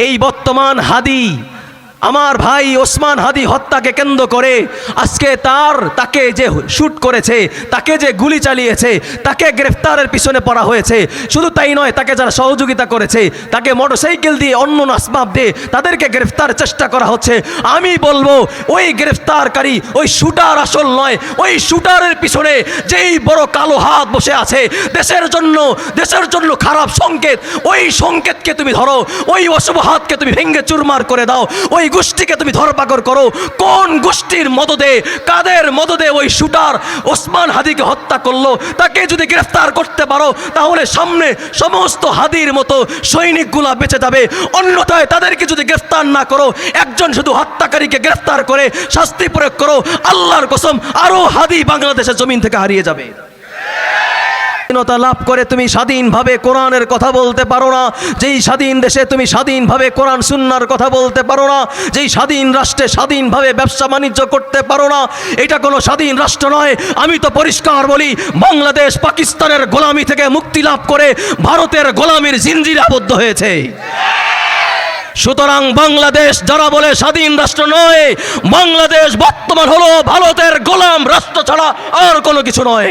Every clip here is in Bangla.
এই বর্তমান হাদি আমার ভাই ওসমান হাদি হত্যাকে কেন্দ্র করে আজকে তার, তাকে যে শ্যুট করেছে, তাকে যে গুলি চালিয়েছে, তাকে গ্রেফতারের পিছনে পড়া হয়েছে, শুধু তাই নয়, তাকে যারা সহযোগিতা করেছে, তাকে মোটরসাইকেল দিয়ে অন্য আসবাব দিয়ে তাদেরকে গ্রেফতার চেষ্টা করা হচ্ছে। আমি বলব, ওই গ্রেফতারকারী, ওই শুটার আসল নয়, ওই শুটারের পিছনে যেই বড় কালো হাত বসে আছে, দেশের জন্য দেশের জন্য খারাপ সংকেত, ওই সংকেতকে তুমি ধরো, ওই অশুভ হাতকে তুমি ভেঙ্গে চুরমার করে দাও, ওই গোষ্ঠীকে তুমি ধরপাকড় করো। কোন গোষ্ঠীর মদদে, কাদের মদদে ওই শুটার ওসমান হাদিকে হত্যা করল? তাকে যদি গ্রেফতার করতে পারো, তাহলে সামনে সমস্ত হাদির মতো সৈনিকগুলা বেঁচে যাবে। অন্যথায় তাদেরকে যদি গ্রেফতার না করো, একজন শুধু হত্যাকারীকে গ্রেফতার করে শাস্তি প্রয়োগ করো, আল্লাহর কসম আরও হাদি বাংলাদেশের জমিন থেকে হারিয়ে যাবে। স্বাধীনতা লাভ করে তুমি স্বাধীনভাবে কোরআনের কথা বলতে পারো না। যেই স্বাধীন দেশে তুমি স্বাধীনভাবে কোরআন সুন্নার কথা বলতে পারো না, যেই স্বাধীন রাষ্ট্রে স্বাধীনভাবে ব্যবসা বাণিজ্য করতে পারো না, এটা কোনো স্বাধীন রাষ্ট্র নয়। আমি তো পরিষ্কার বলি, বাংলাদেশ পাকিস্তানের গোলামি থেকে মুক্তি লাভ করে ভারতের গোলামির জিনজিরে আবদ্ধ হয়েছে। সুতরাং বাংলাদেশ যারা বলে স্বাধীন রাষ্ট্র নয়, বাংলাদেশ বর্তমান হলো ভারতের গোলাম রাষ্ট্র ছাড়া আর কোনো কিছু নয়।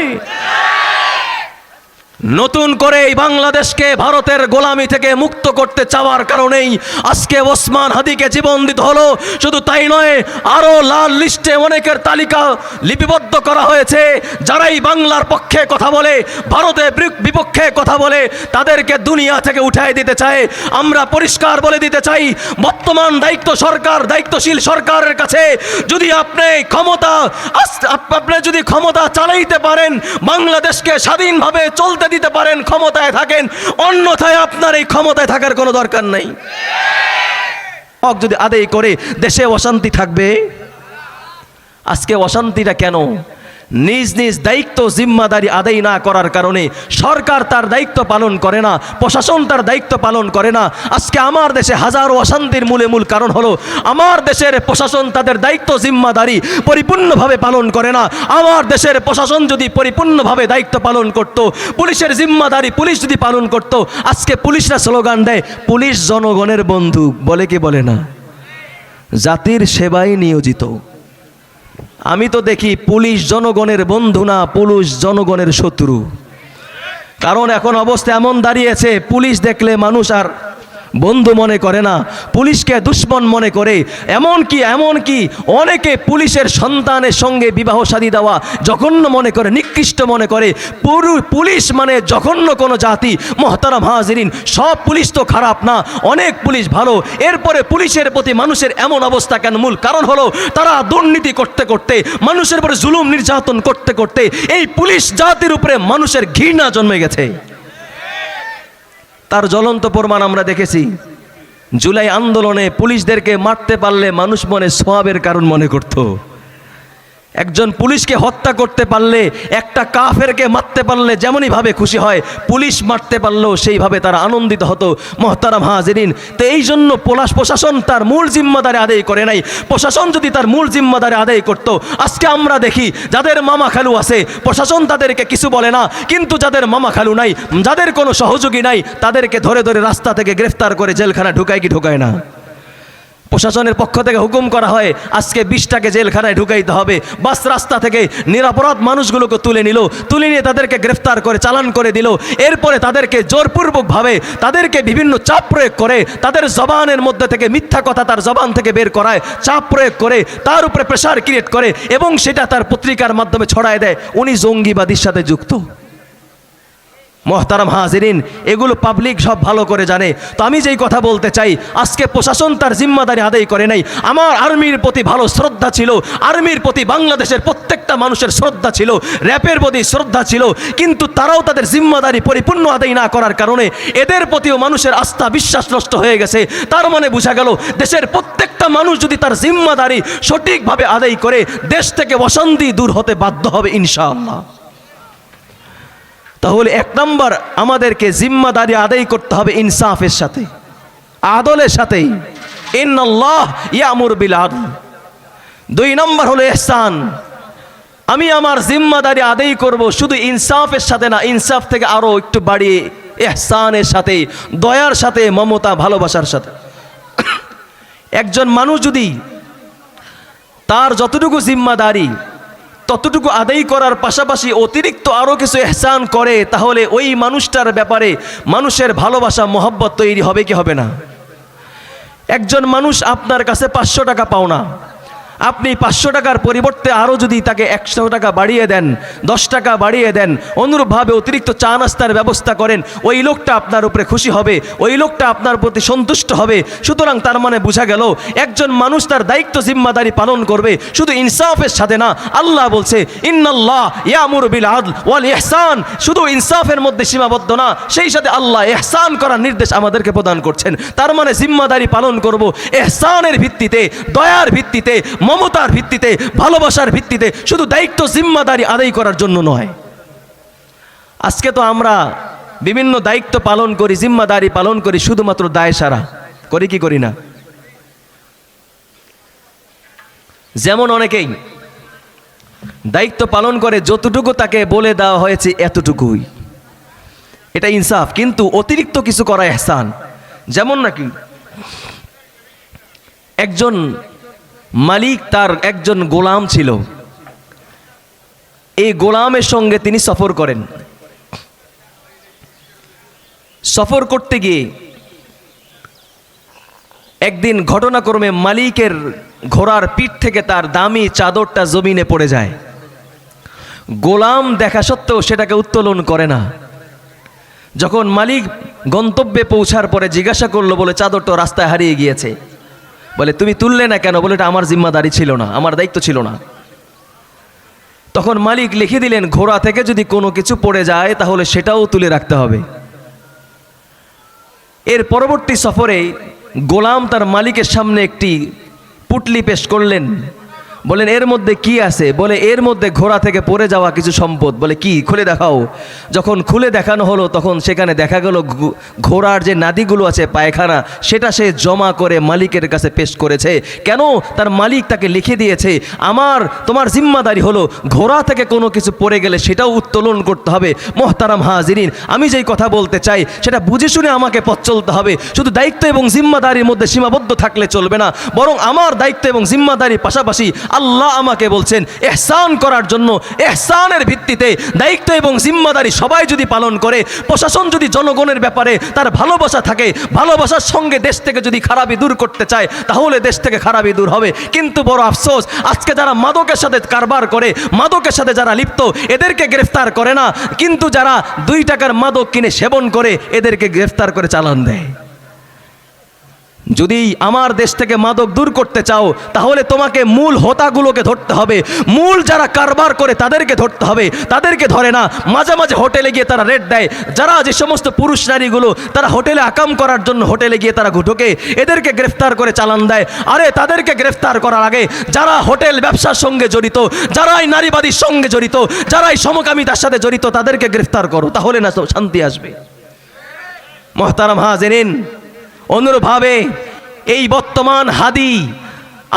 নতুন করে এই বাংলাদেশকে ভারতের গোলামি থেকে মুক্ত করতে চাওয়ার কারণেই আজকে ওসমান হাদিকে জীবন দিতে হলো। শুধু তাই নয়, আরও লাল লিস্টে অনেকের তালিকা লিপিবদ্ধ করা হয়েছে। যারাই বাংলার পক্ষে কথা বলে ভারতের বিপ- বিপক্ষে কথা বলে, তাদেরকে দুনিয়া থেকে উঠাই দিতে চায়। আমরা পরিষ্কার বলে দিতে চাই, বর্তমান দায়িত্ব সরকার, দায়িত্বশীল সরকারের কাছে যদি আপনি ক্ষমতা আপনি যদি ক্ষমতা চালাইতে পারেন, বাংলাদেশকে স্বাধীনভাবে চলতে দিতে পারেন, ক্ষমতায় থাকেন, অন্যথায় আপনার এই ক্ষমতায় থাকার কোনো দরকার নাই। হক যদি আদেই করে, দেশে অশান্তি থাকবে। আজকে অশান্তিটা কেন? নিজ নিজ দায়িত্ব জিম্মাদারি আদায় না করার কারণে সরকার তার দায়িত্ব পালন করে না, প্রশাসন তার দায়িত্ব পালন করে না। আজকে আমার দেশে হাজারো অশান্তির মূলে মূল কারণ হলো, আমার দেশের প্রশাসন তাদের দায়িত্ব জিম্মাদারি পরিপূর্ণভাবে পালন করে না। আমার দেশের প্রশাসন যদি পরিপূর্ণভাবে দায়িত্ব পালন করত, পুলিশের জিম্মাদারি পুলিশ যদি পালন করত, আজকে পুলিশরা স্লোগান দেয়, পুলিশ জনগণের বন্ধু বলে কি বলে না? জাতির সেবায় নিয়োজিত। আমি তো দেখি পুলিশ জনগণের বন্ধু না, পুলিশ জনগণের শত্রু। কারণ এখন অবস্থা এমন দাঁড়িয়েছে, পুলিশ দেখলে মানুষ আর বন্ধু মনে করে না, পুলিশকে দুশ্মন মনে করে। এমন কি এমন কি অনেকে পুলিশের সন্তানের সঙ্গে বিবাহ শাদী দেওয়া জঘন্য মনে করে, নিকৃষ্ট মনে করে। পুরু- পুলিশ মানে জঘন্য কোনো জাতি। মহতারাম হাজিরিন, সব পুলিশ তো খারাপ না, অনেক পুলিশ ভালো। এরপরে পুলিশের প্রতি মানুষের এমন অবস্থা কেন? মূল কারণ হলো তারা দুর্নীতি করতে করতে, মানুষের উপরে জুলুম নির্যাতন করতে করতে, এই পুলিশ জাতির উপরে মানুষের ঘৃণা জন্মে গেছে। তার জ্বলন্ত প্রমাণ আমরা দেখেছি। জুলাই আন্দোলনে পুলিশদেরকে মারতে পারলে মানুষ মনে সোয়াবের কারণ মনে করত। একজন পুলিশকে হত্যা করতে পারলে, একটা কাফেরকে মারতে পারলে যেমনই ভাবে খুশি হয়, পুলিশ মারতে পারলেও সেইভাবে তারা আনন্দিত হতো। মহতারাম হাজিরিন, তো এই জন্য পলাশ প্রশাসন তার মূল জিম্মাদারে আদায় করে নাই। প্রশাসন যদি তার মূল জিম্মাদারি আদায় করত, আজকে আমরা দেখি যাদের মামা খালু আছে, প্রশাসন তাদেরকে কিছু বলে না, কিন্তু যাদের মামা খালু নাই, যাদের কোনো সহযোগী নাই, তাদেরকে ধরে ধরে রাস্তা থেকে গ্রেফতার করে জেলখানা ঢুকায় কি ঢুকায় না? প্রশাসনের পক্ষ থেকে হুকুম করা হয়, আজকে বিশটাকে জেলখানায় ঢুকাইতে হবে। বাস রাস্তা থেকে নিরাপরাধ মানুষগুলোকে তুলে নিল, তুলে নিয়ে তাদেরকে গ্রেফতার করে, চালান করে দিল। এরপরে তাদেরকে জোরপূর্বকভাবে তাদেরকে বিভিন্ন চাপ প্রয়োগ করে, তাদের জবানের মধ্যে থেকে মিথ্যা কথা তার জবান থেকে বের করায়, চাপ প্রয়োগ করে, তার উপরে প্রেশার ক্রিয়েট করে এবং সেটা তার পত্রিকার মাধ্যমে ছড়ায় দেয়। উনি জঙ্গিবাদীর সাথে যুক্ত। মহতারাম হাজিরিন, এগুলো পাবলিক সব ভালো করে জানে। তো আমি যেই কথা বলতে চাই, আজকে প্রশাসন তার জিম্মাদারি আদায় করে নাই। আমার আর্মির প্রতি ভালো শ্রদ্ধা ছিল, আর্মির প্রতি বাংলাদেশের প্রত্যেকটা মানুষের শ্রদ্ধা ছিল, র্যাপের প্রতি শ্রদ্ধা ছিল, কিন্তু তারাও তাদের জিম্মাদারি পরিপূর্ণ আদায় না করার কারণে এদের প্রতিও মানুষের আস্থা, বিশ্বাস নষ্ট হয়ে গেছে। তার মানে বোঝা গেল, দেশের প্রত্যেকটা মানুষ যদি তার জিম্মাদারি সঠিকভাবে আদায় করে, দেশ থেকে অশান্তি দূর হতে বাধ্য হবে ইনশাআল্লাহ। তাহলে এক নম্বর আমাদেরকে জিম্মাদারি আদায় করতে হবে ইনসাফের সাথে, আদলের সাথেই। ইন্নাল্লাহ ইয়ামুর বিল দুই নম্বর হলো এহসান আমি আমার জিম্মাদারি আদায় করব শুধু ইনসাফের সাথে না, ইনসাফ থেকে আরও একটু বাড়িয়ে এহসানের সাথে, দয়ার সাথে, মমতা, ভালোবাসার সাথে। একজন মানুষ যদি তার যতটুকু জিম্মাদারি ততটুকু আদায় করার পাশাপাশি অতিরিক্ত আরও কিছু এহসান করে, তাহলে ওই মানুষটার ব্যাপারে মানুষের ভালোবাসা, মহব্বত তৈরি হবে কি হবে না? একজন মানুষ আপনার কাছে পাঁচশো টাকা পাওনা আপনি পাঁচশো টাকার পরিবর্তে আরও যদি তাকে একশো টাকা বাড়িয়ে দেন, দশ টাকা বাড়িয়ে দেন, অনুরূপভাবে অতিরিক্ত চা নাস্তার ব্যবস্থা করেন, ওই লোকটা আপনার উপরে খুশি হবে, ওই লোকটা আপনার প্রতি সন্তুষ্ট হবে। সুতরাং তার মানে বোঝা গেল, একজন মানুষ তার দায়িত্ব জিম্মাদারি পালন করবে, শুধু ইনসাফের সাথে না, আল্লাহ বলছে, ইন্নাল্লাহ ইয়ামুর বিল আদল ওয়াল ইহসান। শুধু ইনসাফের মধ্যে সীমাবদ্ধ না, সেই সাথে আল্লাহ এহসান করার নির্দেশ আমাদেরকে প্রদান করছেন। তার মানে জিম্মাদারি পালন করব এহসানের ভিত্তিতে, দয়ার ভিত্তিতে মমতার ভিত্তিতে, ভালোবাসার ভিত্তিতে, শুধু দায়িত্ব জিম্মাদারি আদায় করার জন্য নয়। আজকে তো আমরা বিভিন্ন দায়িত্ব পালন করি, জিম্মাদারি পালন করি, শুধুমাত্র দায় সারা। করি কি করি না? যেমন অনেকেই, দায়িত্ব পালন করে যতটুকু তাকে বলে দেওয়া হয়েছে এতটুকুই। এটা ইনসাফ, কিন্তু অতিরিক্ত কিছু করা এহসান। যেমন নাকি, একজন মালিক তার একজন গোলাম ছিল। এই গোলামের সঙ্গে তিনি সফর করেন। সফর করতে গিয়ে একদিন ঘটনাক্রমে মালিকের ঘোড়ার পিঠ থেকে তার দামি চাদরটা জমিনে পড়ে যায়। গোলাম দেখা সত্ত্বেও সেটাকে উত্তোলন করে না। যখন মালিক গন্তব্যে পৌঁছার পরে জিজ্ঞাসা করল বলে চাদরটা রাস্তায় হারিয়ে গিয়েছে। বলে, তুমি তুললে না কেন? বলে এটা আমার জিম্মাদারি ছিল না, আমার দায়িত্ব ছিল না। তখন মালিক লিখে দিলেন, ঘোড়া থেকে যদি কোনো কিছু পড়ে যায়, তাহলে সেটাও তুলে রাখতে হবে। এর পরবর্তী সফরে গোলাম তার মালিকের সামনে একটি পুটলি পেশ করলেন। বলেন, এর মধ্যে কি আছে? বলে, এর মধ্যে ঘোড়া থেকে পড়ে যাওয়া কিছু সম্পদ। বলে, কি? খুলে দেখাও। যখন খুলে দেখানো হলো, তখন সেখানে দেখা গেল ঘোড়ার যে নাদিগুলো আছে, পায়খানা, সেটা সে জমা করে মালিকের কাছে পেশ করেছে। কেন? তার মালিক তাকে লিখে দিয়েছে, আমার, তোমার জিম্মাদারি হলো, ঘোড়া থেকে কোনো কিছু পড়ে গেলে সেটাও উত্তোলন করতে হবে। মোহতারাম হাজিরিন, আমি যেই কথা বলতে চাই, সেটা বুঝে শুনে আমাকে পথ চলতে হবে। শুধু দায়িত্ব এবং জিম্মাদারির মধ্যে সীমাবদ্ধ থাকলে চলবে না, বরং আমার দায়িত্ব এবং জিম্মাদারির পাশাপাশি আল্লাহ আমাকে বলছেন, এহসান করার জন্য, এহসানের ভিত্তিতে দায়িত্ব এবং জিম্মাদারি সবাই যদি পালন করে, প্রশাসন যদি জনগণের ব্যাপারে তার ভালোবাসা থাকে, ভালোবাসার সঙ্গে দেশ থেকে যদি খারাপি দূর করতে চায়, তাহলে দেশ থেকে খারাপি দূর হবে। কিন্তু বড় আফসোস, আজকে যারা মাদকের সাথে কারবার করে, মাদকের সাথে যারা লিপ্ত, এদেরকে গ্রেফতার করে না। কিন্তু যারা দুই টাকার মাদক কিনে সেবন করে, এদেরকে গ্রেফতার করে চালান দেয়। যদি আমার দেশ থেকে মাদক দূর করতে চাও, তাহলে তোমাকে মূল হোতাগুলোকে ধরতে হবে। মূল যারা কারবার করে, তাদেরকে ধরতে হবে। তাদেরকে ধরে না, মাঝে মাঝে হোটেলে গিয়ে তারা রেট দেয়। যারা যে সমস্ত পুরুষ নারীগুলো, তারা হোটেলে আকাম করার জন্য হোটেলে গিয়ে তারা ঘুটোকে, এদেরকে গ্রেফতার করে চালান দেয়। আরে, তাদেরকে গ্রেফতার করার আগে যারা হোটেল ব্যবসার সঙ্গে জড়িত, যারাই নারীবাদীর সঙ্গে জড়িত, যারাই সমকামিতার সাথে জড়িত, তাদেরকে গ্রেফতার করো, তাহলে না তো শান্তি আসবে। মহতারাম হাজেরিন অনুরূপভাবে এই বর্তমান হাদি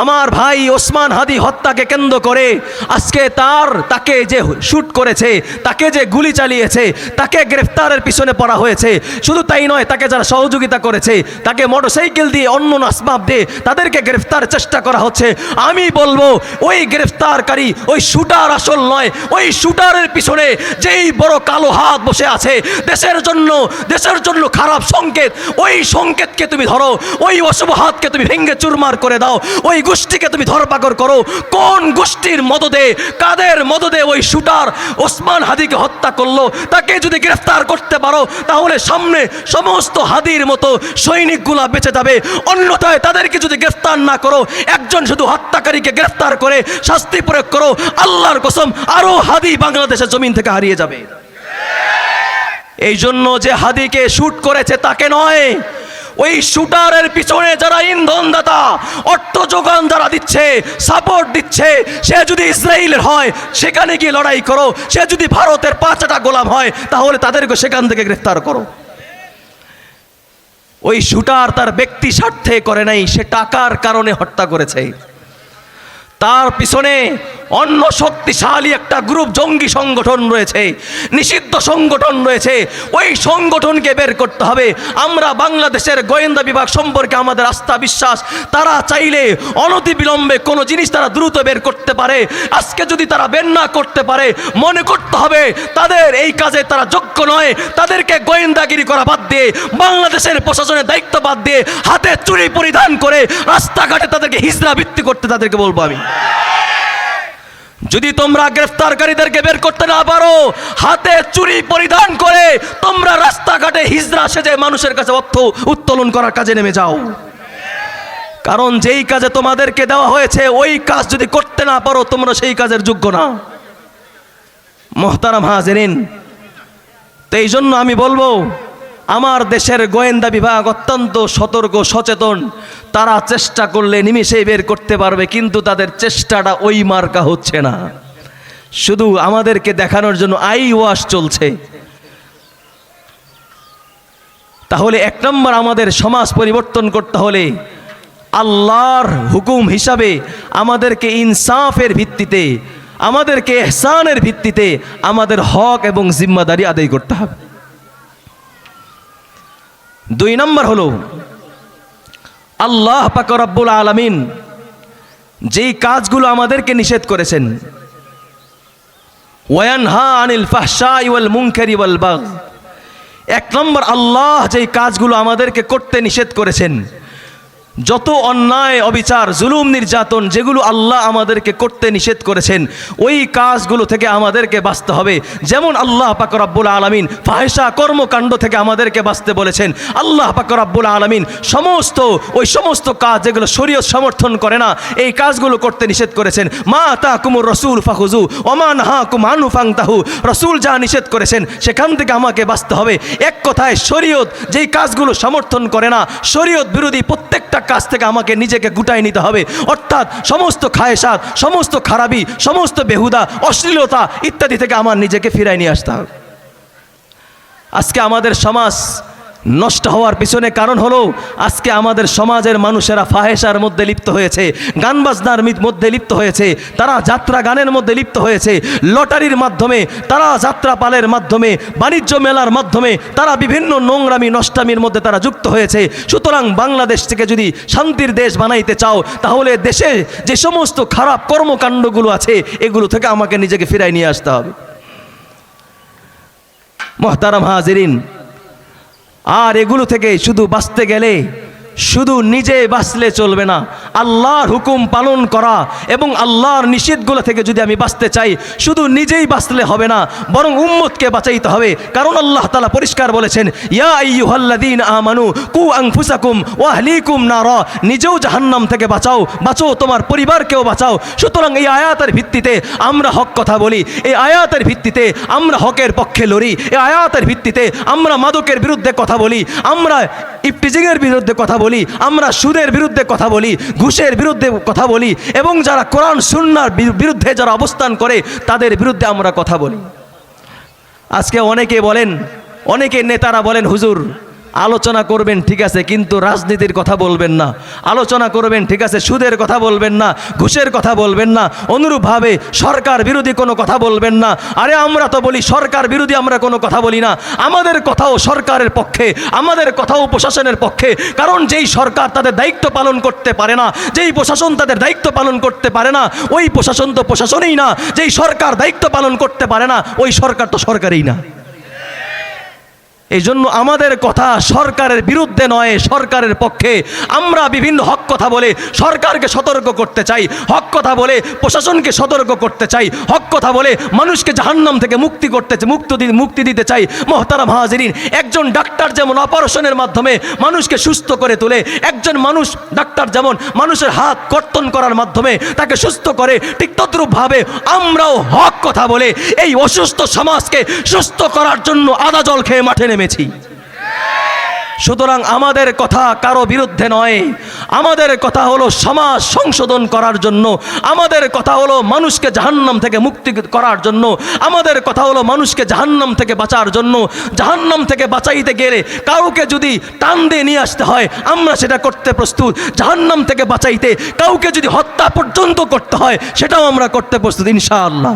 আমার ভাই ওসমান হাদি হত্যাকে কেন্দ্র করে আজকে তার, তাকে যে শ্যুট করেছে, তাকে যে গুলি চালিয়েছে, তাকে গ্রেফতারের পিছনে পড়া হয়েছে, শুধু তাই নয়, তাকে যারা সহযোগিতা করেছে, তাকে মোটরসাইকেল দিয়ে অন্য আসবাব দিয়ে তাদেরকে গ্রেফতার চেষ্টা করা হচ্ছে। আমি বলব, ওই গ্রেফতারকারী, ওই শুটার আসল নয়, ওই শুটারের পিছনে যেই বড় কালো হাত বসে আছে, দেশের জন্য দেশের জন্য খারাপ সংকেত, ওই সংকেতকে তুমি ধরো, ওই অশুভ হাতকে তুমি ভেঙ্গে চুরমার করে দাও, ওই গোষ্ঠীকে তুমি ধরপাকড় করো। কোন গোষ্ঠীর মদদে, কাদের মদদে ওই শুটার ওসমান হাদিকে হত্যা করল? তাকে যদি গ্রেফতার করতে পারো, তাহলে সামনে সমস্ত হাদির মতো সৈনিকগুলা বেঁচে যাবে। অন্যথায় তাদেরকে যদি গ্রেফতার না করো, একজন শুধু হত্যাকারীকে গ্রেফতার করে শাস্তি প্রয়োগ করো, আল্লাহর কসম আরও হাদি বাংলাদেশের জমিন থেকে হারিয়ে যাবে। এই জন্য যে হাদিকে শুট করেছে তাকে নয় ওই শুটারের পিছনে যারা ইন্ধনদাতা, অর্থ যোগান যারা দিচ্ছে সাপোর্ট দিচ্ছে, সে যদি ইসরায়েলের হয়, সেখানে গিয়ে লড়াই করো। সে যদি ভারতের পাঁচটা গোলাম হয়, তাহলে তাদেরকে সেখান থেকে গ্রেফতার করো। ওই শুটার তার ব্যক্তি স্বার্থে করে নাই, সে টাকার কারণে হত্যা করেছে। তার পিছনে অন্য শক্তিশালী একটা গ্রুপ জঙ্গি সংগঠন রয়েছে, নিষিদ্ধ সংগঠন রয়েছে। ওই সংগঠনকে বের করতে হবে। আমরা বাংলাদেশের গোয়েন্দা বিভাগ সম্পর্কে আমাদের আস্থা, বিশ্বাস, তারা চাইলে অনতিবিলম্বে কোনো জিনিস তারা দ্রুত বের করতে পারে। আজকে যদি তারা বের না করতে পারে, মনে করতে হবে তাদের এই কাজে তারা যোগ্য নয়। তাদেরকে গোয়েন্দাগিরি করা বাদ দিয়ে, বাংলাদেশের প্রশাসনের দায়িত্ব বাদ দিয়ে, হাতে চুরি পরিধান করে রাস্তাঘাটে তাদেরকে হিজড়া ভিত্তি করতে তাদেরকে বলব আমি। যদি তোমরা গ্রেফতারকারীদেরকে বের করতে না পারো, হাতে চুরি পরিধান করে তোমরা রাস্তাঘাটে হিজড়া সেজে মানুষের কাছে অর্থ উত্তোলন করার কাজে নেমে যাও। কারণ যেই কাজে তোমাদেরকে দেওয়া হয়েছে, ওই কাজ যদি করতে না পারো, তোমরা সেই কাজের যোগ্য না। মোহতারাম হাজেরিন, তো এই জন্য আমি বলব আমার দেশের গোয়েন্দা বিভাগ অত্যন্ত সতর্ক, সচেতন। তারা চেষ্টা করলে নিমিষেই বের করতে পারবে, কিন্তু তাদের চেষ্টাটা ওই মার্কা হচ্ছে না। শুধু আমাদেরকে দেখানোর জন্য আই ওয়াশ চলছে। তাহলে এক নম্বর আমাদের সমাজ পরিবর্তন করতে হলে আল্লাহর হুকুম হিসাবে আমাদেরকে ইনসাফের ভিত্তিতে, আমাদেরকে এহসানের ভিত্তিতে আমাদের হক এবং জিম্মাদারি আদায় করতে হবে। দুই নম্বর হলো, আল্লাহ পাকরাবুল আলমিন যেই কাজগুলো আমাদেরকে নিষেধ করেছেন, ওয়ানহা আনিল ফাহশা ওয়াল মুংখের বাগ এক নম্বর, আল্লাহ যেই কাজগুলো আমাদেরকে করতে নিষেধ করেছেন যত অন্যায়, অবিচার, জুলুম, নির্যাতন যেগুলো আল্লাহ আমাদেরকে করতে নিষেধ করেছেন, ওই কাজগুলো থেকে আমাদেরকে বাঁচতে হবে। যেমন আল্লাহ পাক রব্বুল আলমিন ফাহেসা কর্মকাণ্ড থেকে আমাদেরকে বাঁচতে বলেছেন। আল্লাহ পাক রব্বুল আলমিন সমস্ত, ওই সমস্ত কাজ যেগুলো শরীয়ত সমর্থন করে না, এই কাজগুলো করতে নিষেধ করেছেন। মা তা কুমুর রসুল ফাহুজু ওমান হা কুমানু ফাং তাহু রসুল যা নিষেধ করেছেন সেখান থেকে আমাকে বাঁচতে হবে। এক কথায় শরীয়ত যেই কাজগুলো সমর্থন করে না, শরীয়ত বিরোধী প্রত্যেকটা কাজ থেকে আমাকে নিজেকে গুটাই নিতে হবে। অর্থাৎ সমস্ত খায়েসাদ সমস্ত খারাপি, সমস্ত বেহুদা, অশ্লীলতা ইত্যাদি থেকে আমার নিজেকে ফিরাই নিয়ে আসতে হবে। আজকে আমাদের সমাজ নষ্ট হওয়ার পিছনে কারণ হলো আজকে আমাদের সমাজের মানুষেরা ফাহেসার মধ্যে লিপ্ত হয়েছে গান বাজনার মধ্যে লিপ্ত হয়েছে, তারা যাত্রা গানের মধ্যে লিপ্ত হয়েছে, লটারির মাধ্যমে, তারা যাত্রা পালের মাধ্যমে, বাণিজ্য মেলার মাধ্যমে, তারা বিভিন্ন নোংরামি, নষ্টামির মধ্যে তারা যুক্ত হয়েছে। সুতরাং বাংলাদেশ থেকে যদি শান্তির দেশ বানাইতে চাও, তাহলে দেশে যে সমস্ত খারাপ কর্মকাণ্ডগুলো আছে, এগুলো থেকে আমাকে নিজেকে ফিরাই নিয়ে আসতে হবে। মহতারাম হাজিরিন আর এগুলো থেকে শুধু বাঁচতে গেলে শুধু নিজে বাঁচলে চলবে না। আল্লাহর হুকুম পালন করা এবং আল্লাহর নিষেধগুলো থেকে যদি আমি বাঁচতে চাই, শুধু নিজেই বাঁচলে হবে না, বরং উম্মতকে বাঁচাইতে হবে। কারণ আল্লাহ তালা পরিষ্কার বলেছেন আমানু, কু আনফুসাকুম ওয়া আহলিকুম নারা, নিজেও জাহান্নাম থেকে বাঁচাও, বাঁচো তোমার পরিবারকেও বাঁচাও। সুতরাং এই আয়াতের ভিত্তিতে আমরা হক কথা বলি, এই আয়াতের ভিত্তিতে আমরা হকের পক্ষে লড়ি, এই আয়াতের ভিত্তিতে আমরা মাদকের বিরুদ্ধে কথা বলি, আমরা ইফটিজিংয়ের বিরুদ্ধে কথা বলি, আমরা সুদের বিরুদ্ধে কথা বলি, ঘুষের বিরুদ্ধে কথা বলি, এবং যারা কোরআন, সুন্নার বিরুদ্ধে যারা অবস্থান করে, তাদের বিরুদ্ধে আমরা কথা বলি। আজকে অনেকে বলেন, অনেকে নেতারা বলেন, হুজুর আলোচনা করবেন, ঠিক আছে, কিন্তু রাজনীতির কথা বলবেন না। আলোচনা করবেন, ঠিক আছে, সুদের কথা বলবেন না, ঘুষের কথা বলবেন না, অনুরূপভাবে সরকার বিরোধী কোনো কথা বলবেন না। আরে আমরা তো বলি, সরকার বিরোধী আমরা কোনো কথা বলি না। আমাদের কথাও সরকারের পক্ষে, আমাদের কথাও প্রশাসনের পক্ষে। কারণ যেই সরকার তাদের দায়িত্ব পালন করতে পারে না, যেই প্রশাসন তাদের দায়িত্ব পালন করতে পারে না, ওই প্রশাসন তো প্রশাসনই না। যেই সরকার দায়িত্ব পালন করতে পারে না, ওই সরকার তো সরকারই না। এই জন্য আমাদের কথা সরকারের বিরুদ্ধে নয়, সরকারের পক্ষে। আমরা বিভিন্ন হক কথা বলে সরকারকে সতর্ক করতে চাই, হক কথা বলে প্রশাসনকে সতর্ক করতে চাই, হক কথা বলে মানুষকে জাহান্নাম থেকে মুক্তি করতে চাই, মুক্ত মুক্তি দিতে চাই। মহতারা মহাজিরিন একজন ডাক্তার যেমন অপারেশনের মাধ্যমে মানুষকে সুস্থ করে তোলে, একজন মানুষ ডাক্তার যেমন মানুষের হাত কর্তন করার মাধ্যমে তাকে সুস্থ করে, ঠিক তদ্রূপভাবে আমরাও হক কথা বলে এই অসুস্থ সমাজকে সুস্থ করার জন্য আদা জল খেয়ে মাঠে নেমেছি সুতরাং আমাদের কথা কারও বিরুদ্ধে নয়। আমাদের কথা হলো সমাজ সংশোধন করার জন্য। আমাদের কথা হলো মানুষকে জাহান্নাম থেকে মুক্তি করার জন্য। আমাদের কথা হলো মানুষকে জাহান্নাম থেকে বাঁচার জন্য। জাহান্নাম থেকে বাঁচাইতে গেলে কাউকে যদি টান দিয়ে নিয়ে আসতে হয়, আমরা সেটা করতে প্রস্তুত। জাহান্নাম থেকে বাঁচাইতে কাউকে যদি হত্যা পর্যন্ত করতে হয়, সেটাও আমরা করতে প্রস্তুত, ইনশাআল্লাহ।